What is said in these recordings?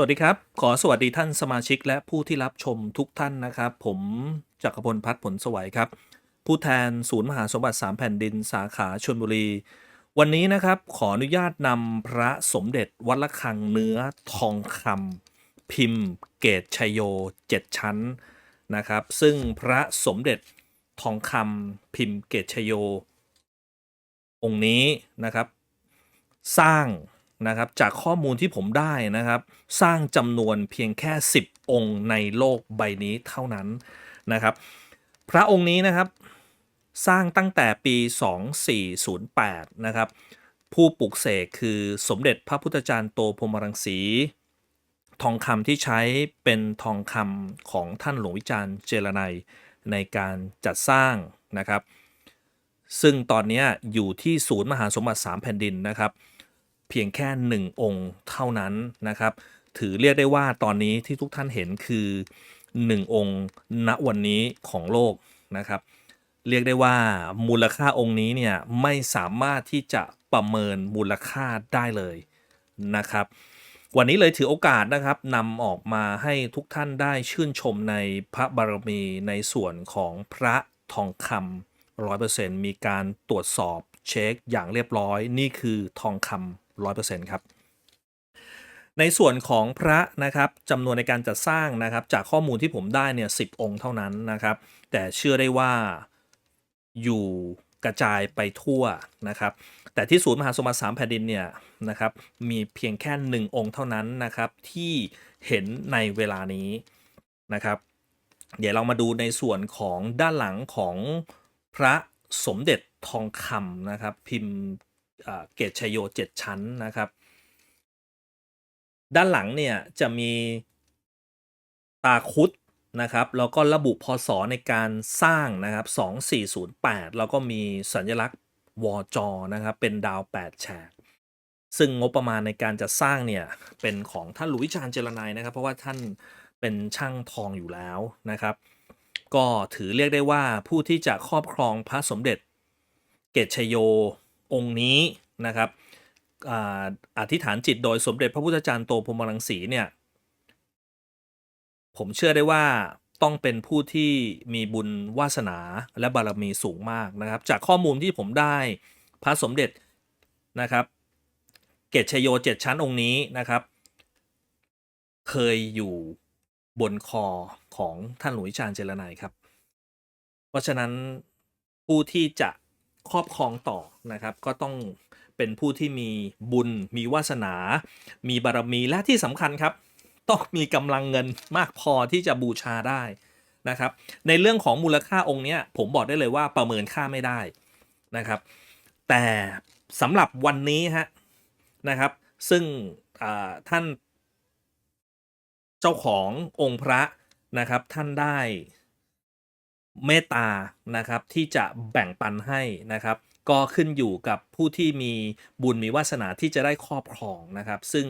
วัสดีครับ ขอสวัสดีท่านสมาชิกและผู้ที่รับชมทุกท่านนะครับ ผมจักรพลพัฒน์ผลสวัยครับ ผู้แทนศูนย์มหาสมบัติสามแผ่นดินสาขาชลบุรี วันนี้นะครับขออนุญาตนำพระสมเด็จวัดละคังเนื้อทองคำพิมพ์ เกตชัยโยเจ็ดชั้นนะครับ ซึ่งพระสมเด็จทองคำพิมพ์เกตชัยโย องค์นี้นะครับ สร้าง นะครับจากข้อมูลที่ผมได้นะครับ สร้างจำนวนเพียงแค่ 10 องค์ในโลกใบนี้เท่านั้นนะครับ พระองค์นี้นะครับสร้างตั้งแต่ปี 2408 นะครับ ผู้ปลุกเสกคือสมเด็จพระพุทธจารย์โตพรมรังสี ทองคำที่ใช้เป็นทองคำของท่านหลวงวิจารณ์เจรไนยในการจัดสร้างนะครับ ซึ่งตอนนี้อยู่ที่ศูนย์มหาสมบัติสามแผ่นดินนะครับ เพียงแค่หนึ่งองค์เท่านั้นนะครับ ถือเรียกได้ว่าตอนนี้ที่ทุกท่านเห็นคือหนึ่งองค์ณวันนี้ของโลกนะครับ เรียกได้ว่ามูลค่าองค์นี้เนี่ยไม่สามารถที่จะประเมินมูลค่าได้เลยนะครับ วันนี้เลยถือโอกาสนะครับนำออกมาให้ทุกท่านได้ชื่นชมในพระบารมีในส่วนของพระทองคำร้อยเปอร์เซ็นต์มีการตรวจสอบเช็คอย่างเรียบร้อย นี่คือทองคำ ร้อยเปอร์เซ็นต์ครับในส่วนของพระนะครับจำนวนในการจัดสร้างนะครับ จากข้อมูลที่ผมได้เนี่ยสิองค์เท่านั้นนะครับ แต่เชื่อได้ว่าอยู่กระจายไปทั่วนะครับ แต่ที่ศูนย์มหาสมบัติสามแผ่นดินเนี่ยนะครับมีเพียงแค่หนึ่งองค์เท่านั้นนะครับที่เห็นในเวลานี้นะครับ เดี๋ยวเรามาดูในส่วนของด้านหลังของพระสมเด็จทองคำนะครับ พิมพ์ เกตชยโยเจ็ดชั้นนะครับ ด้านหลังเนี่ยจะมีตาคุดนะครับแล้วก็ระบุพศในการสร้างนะครับ 2408 แล้วก็มีสัญลักษณ์วอจอนะครับ เป็นดาว 8 แฉกซึ่งงบประมาณในการจะสร้างเนี่ย เป็นของท่านหลุยชาญเจรนายนะครับ เพราะว่าท่านเป็นช่างทองอยู่แล้วนะครับ ก็ถือเรียกได้ว่าผู้ที่จะครอบครองพระสมเด็จเกตชโย องค์นี้นะครับออธิษฐานจิตโดยสมเด็จพระพุทธจารย์โตพรมรังสีเนี่ยผมเชื่อได้ว่าต้องเป็นผู้ที่มีบุญวาสนาและบารมีสูงมากนะครับ จากข้อมูลที่ผมได้พระสมเด็จนะครับ เกตชโยเจ็ดชั้นองค์นี้นะครับ เคยอยู่บนคอของท่านหลวงวิชาญเจรไนยครับ เพราะฉะนั้นผู้ที่จะ ครอบครองต่อนะครับ ก็ต้องเป็นผู้ที่มีบุญ มีวาสนา มีบารมีและที่สำคัญครับ ต้องมีกำลังเงินมากพอที่จะบูชาได้นะครับ ในเรื่องของมูลค่าองค์เนี้ยผมบอกได้เลยว่าประเมินค่าไม่ได้นะครับ แต่สำหรับวันนี้ฮะนะครับ ซึ่งท่านเจ้าขององค์พระนะครับท่านได้ เมตตานะครับที่จะแบ่งปันให้นะครับ ก็ขึ้นอยู่กับผู้ที่มีบุญมีวาสนาที่จะได้ครอบครองนะครับ ซึ่ง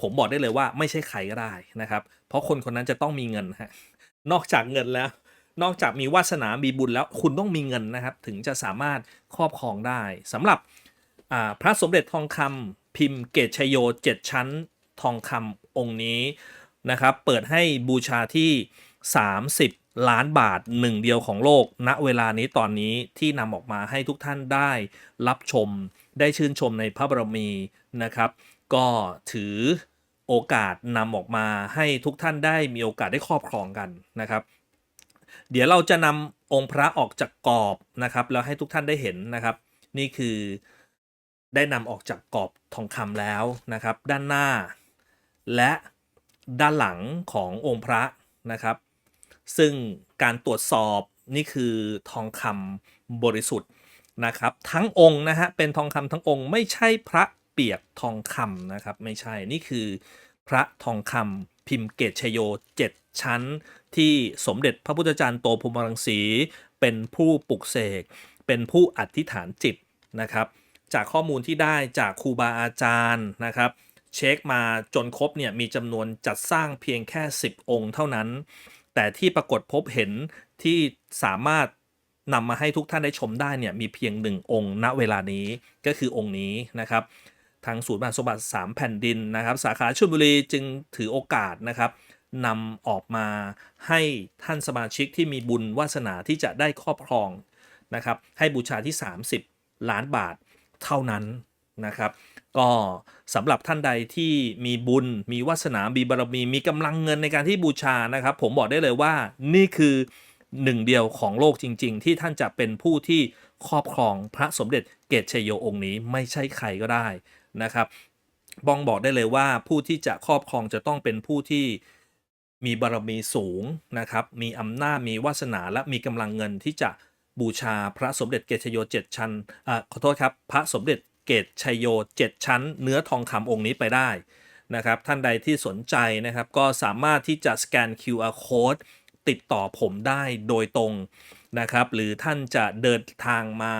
ผมบอกได้เลยว่าไม่ใช่ใครก็ได้นะครับ เพราะคนคนนั้นจะต้องมีเงินฮะนอกจากเงินแล้ว นอกจากมีวาสนามีบุญแล้วคุณต้องมีเงินนะครับ ถึงจะสามารถครอบครองได้สำหรับพระสมเด็จทองคำพิมพ์เกตชโยเจ็ดชั้นทองคำองค์นี้นะครับ เปิดให้บูชาที่ 30 ล้านบาทหนึ่งเดียวของโลก ณเวลานี้ตอนนี้ที่นำออกมาให้ทุกท่านได้รับชม ได้ชื่นชมในพระบรมีนะครับ ก็ถือโอกาสนำออกมาให้ทุกท่านได้มีโอกาสได้ครอบครองกันนะครับ เดี๋ยวเราจะนำองค์พระออกจากกรอบนะครับ แล้วให้ทุกท่านได้เห็นนะครับ นี่คือได้นำออกจากกรอบทองคำแล้วนะครับ ด้านหน้า และด้านหลังขององค์พระนะครับ ซึ่งการตรวจสอบนี่คือทองคำบริสุทธิ์นะครับ ทั้งองค์นะฮะเป็นทองคำทั้งองค์ไม่ใช่พระเปียกทองคำนะครับไม่ใช่นี่คือพระทองคำพิมพ์เกตชโย 7 ชั้น ที่สมเด็จพระพุทธจารย์โตพรหมรังสี เป็นผู้ปลุกเสกเป็นผู้อธิษฐานจิตนะครับ จากข้อมูลที่ได้จากครูบาอาจารย์นะครับ เช็คมาจนครบเนี่ยมีจำนวนจัดสร้างเพียงแค่ 10 องค์เท่านั้น แต่ที่ปรากฏพบเห็นที่สามารถนำมาให้ทุกท่านได้ชมได้เนี่ยมีเพียงหนึ่งองค์ ณเวลานี้ก็คือองค์นี้นะครับ ทางศูนย์มหาสมบัติ 3 แผ่นดินนะครับ สาขาชลบุรีจึงถือโอกาสนะครับนำออกมาให้ท่านสมาชิกที่มีบุญวาสนาที่จะได้ครอบครองนะครับ ให้บูชาที่ 30 ล้านบาทเท่านั้นนะครับ ก็สำหรับท่านใดที่มีบุญ มีวาสนา มีบารมี มีกำลังเงินในการที่บูชานะครับ ผมบอกได้เลยว่านี่คือหนึ่งเดียวของโลกจริง ๆ ที่ท่านจะเป็นผู้ที่ครอบครองพระสมเด็จเกตชัยโยองค์นี้ไม่ใช่ใครก็ได้นะครับบองบอกได้เลยว่าผู้ที่จะครอบครองจะต้องเป็นผู้ที่มีบารมีสูงนะครับ มีอำนาจ มีวาสนา และมีกำลังเงินที่จะบูชาพระสมเด็จเกชโยเจ็ดชั้นอ่าขอโทษครับ พระสมเด็จ เกตชัยโยเจ็ดชั้น เนื้อทองคำองค์นี้ไปได้นะครับท่านใดที่สนใจนะครับก็สามารถที่จะสแกน QR code ติดต่อผมได้โดยตรงนะครับหรือท่านจะเดินทางมา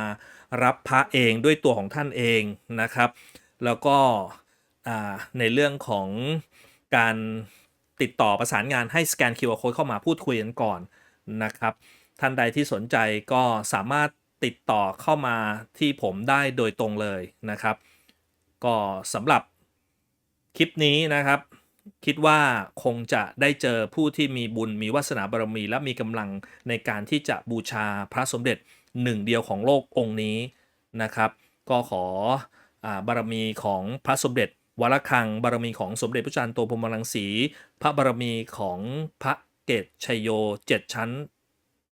รับพระเองด้วยตัวของท่านเองนะครับ แล้วก็ในเรื่องของการติดต่อประสานงานให้สแกน QR Code เข้ามาพูดคุยกันก่อนนะครับ ท่านใดที่สนใจก็สามารถ ติดต่อเข้ามาที่ผมได้โดยตรงเลยนะครับ ก็สำหรับคลิปนี้นะครับ คิดว่าคงจะได้เจอผู้ที่มีบุญมีวาสนาบารมี และมีกำลังในการที่จะบูชาพระสมเด็จหนึ่งเดียวของโลกองค์นี้นะครับ ก็ขออาบารมีของพระสมเด็จวัลคัง บารมีของสมเด็จพระจันทร์โตพรมรังสี พระบารมีของพระเกตชัยโยเจ็ดชั้น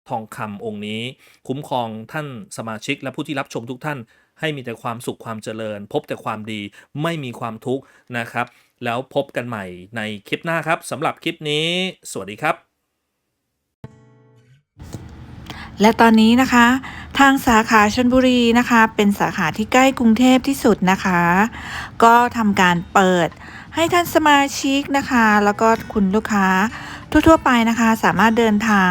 ทองคำองค์นี้ คุ้มครองท่านสมาชิกและผู้ที่รับชมทุกท่าน ให้มีแต่ความสุขความเจริญ พบแต่ความดีไม่มีความทุกข์นะครับ แล้วพบกันใหม่ในคลิปหน้าครับสำหรับคลิปนี้ สวัสดีครับ และตอนนี้นะคะ ทางสาขาชนบุรีนะคะ เป็นสาขาที่ใกล้กรุงเทพที่สุดนะคะ ก็ทำการเปิดให้ท่านสมาชิกนะคะ แล้วก็คุณลูกค้าทั่วๆไปนะคะ สามารถเดินทาง